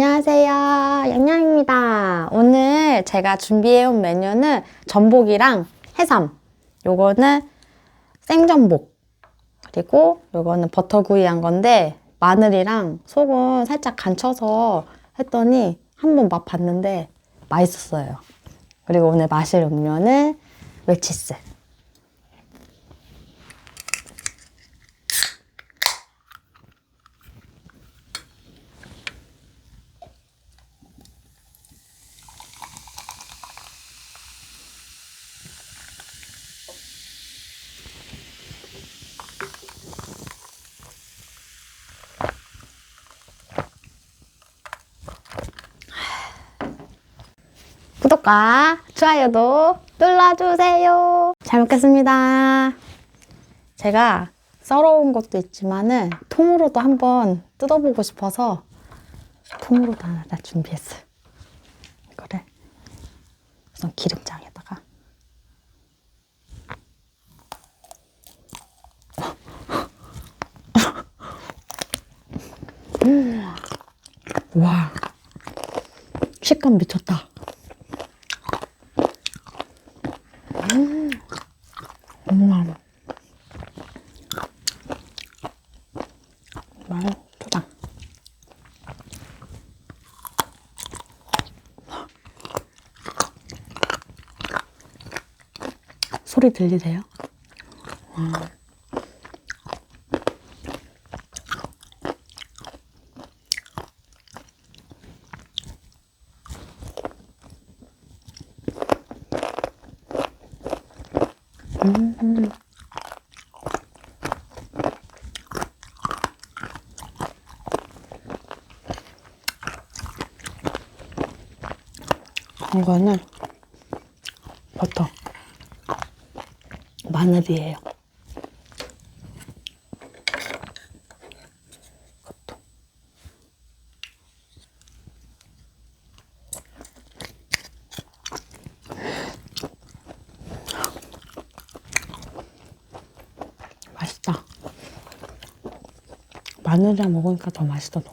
안녕하세요. 양양입니다. 오늘 제가 준비해온 메뉴는 전복이랑 해삼. 요거는 생전복. 그리고 요거는 버터구이 한 건데 마늘이랑 소금 살짝 간쳐서 했더니 한번 맛봤는데 맛있었어요. 그리고 오늘 마실 음료는 웰치스. 구독과 좋아요도 눌러주세요. 잘 먹겠습니다. 제가 썰어온 것도 있지만은 통으로도 한번 뜯어보고 싶어서 통으로도 하나 다 준비했어요. 이거를 우선 기름장에다가 음. 와 식감 미쳤다. 음, 음. 정말 초장. 소리 들리세요? 음. 음. 이거는 버터 마늘이에요. 이것도. 맛있다. 마늘이랑 먹으니까 더 맛있었던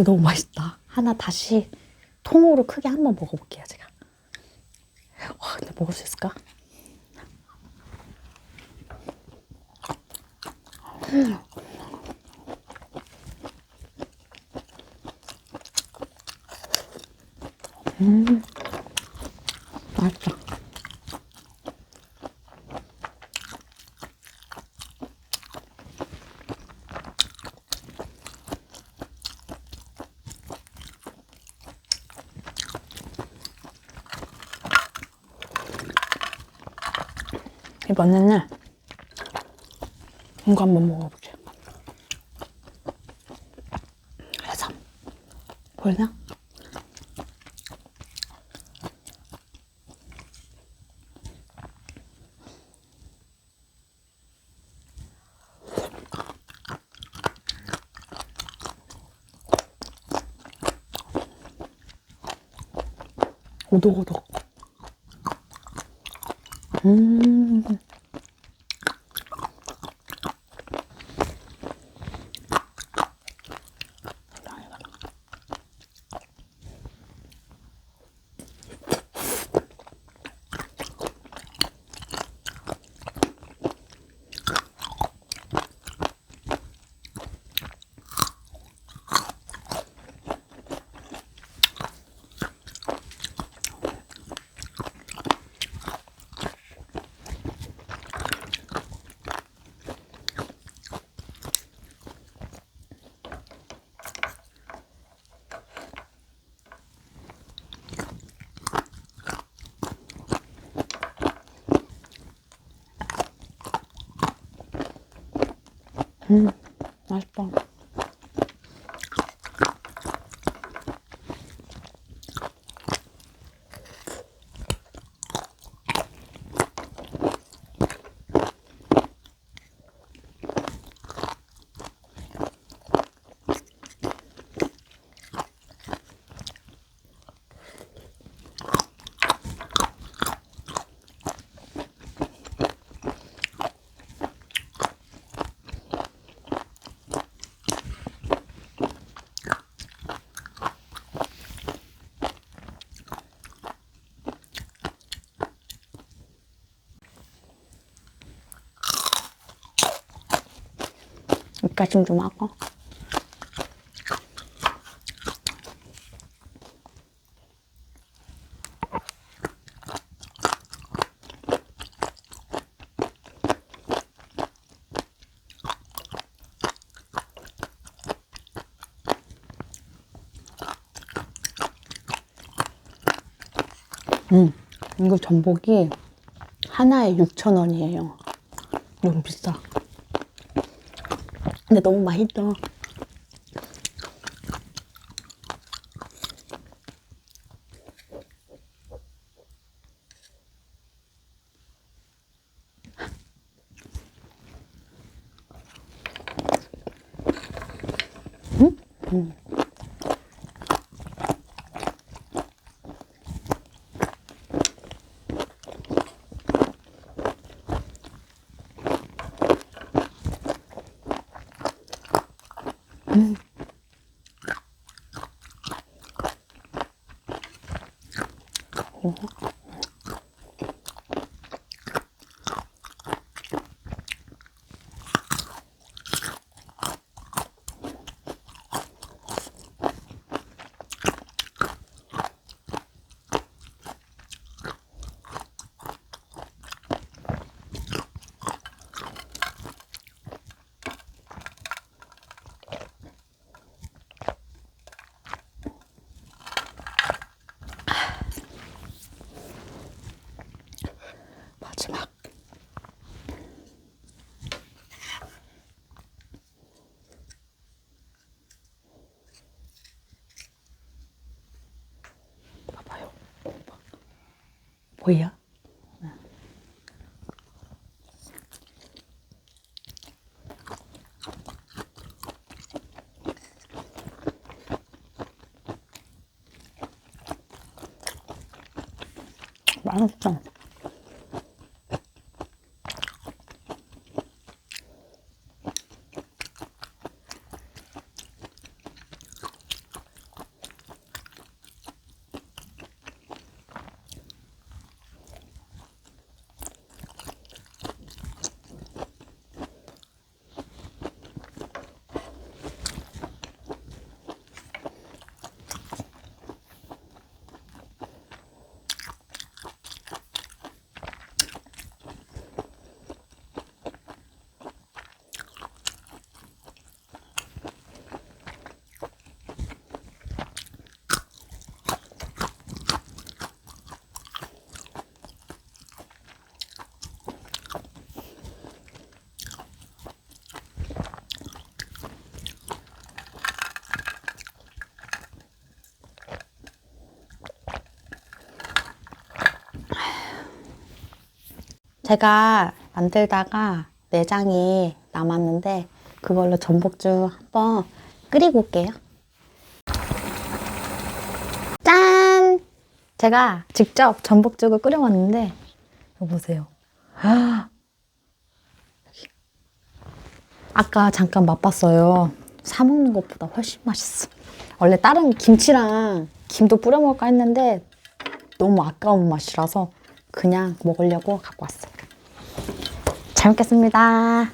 이거 너무 맛있다. 하나 다시 통으로 크게 한번 먹어볼게요, 제가. 와, 근데 먹을 수 있을까? 음, 맛있다. 이번에는 이거 한번 먹어볼게요. 해삼. 보이나? 오독오독. 음. 음, 맛있다. 뒷받침 좀 하고. 음, 이거 전복이 하나에 6,000원이에요. 너무 비싸. 근데 너무 맛있다. 마지막. 봐봐요. 보여? 맛 제가 만들다가 내장이 남았는데 그걸로 전복죽 한번 끓이고 올게요. 짠! 제가 직접 전복죽을 끓여왔는데 이거 보세요. 아까 잠깐 맛봤어요. 사 먹는 것보다 훨씬 맛있어. 원래 다른 김치랑 김도 뿌려 먹을까 했는데 너무 아까운 맛이라서 그냥 먹으려고 갖고 왔어요. 잘 먹겠습니다.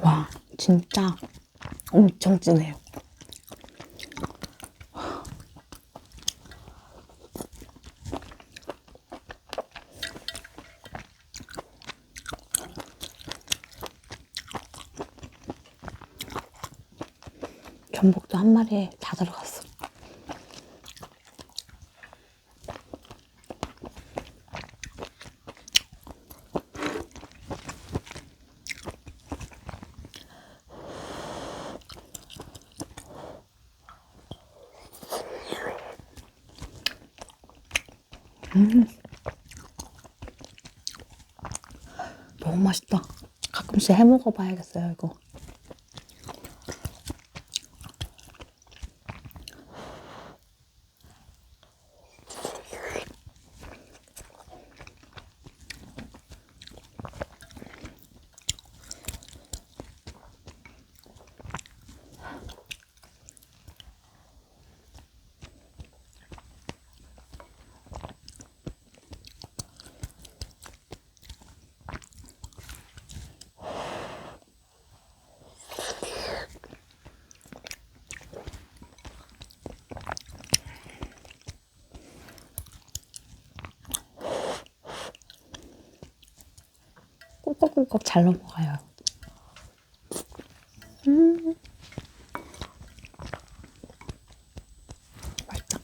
와, 진짜 엄청 진해요. 전복도 한 마리에 다 들어갔어. 음. 너무 맛있다. 가끔씩 해 먹어봐야겠어요, 이거. 꿀꺽꿀꺽 잘 넘어가요. 음. 맛있다.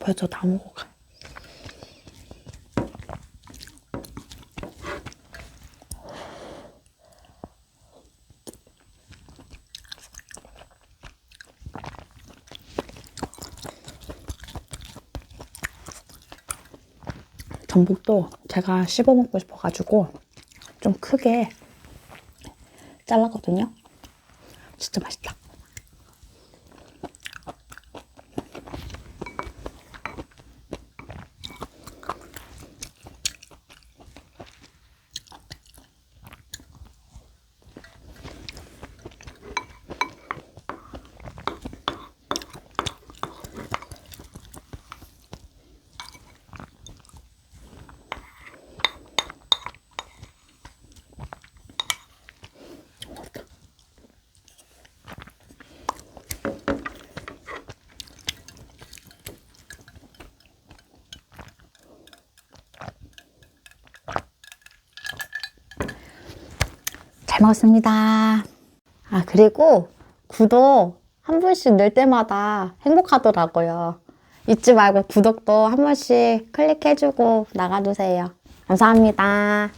벌써 다 먹어가. 전복도 제가 씹어 먹고 싶어가지고 좀 크게 잘랐거든요. 진짜 맛있다. 잘 먹었습니다. 아, 그리고 구독 한 번씩 늘 때마다 행복하더라고요. 잊지 말고 구독도 한 번씩 클릭해주고 나가주세요. 감사합니다.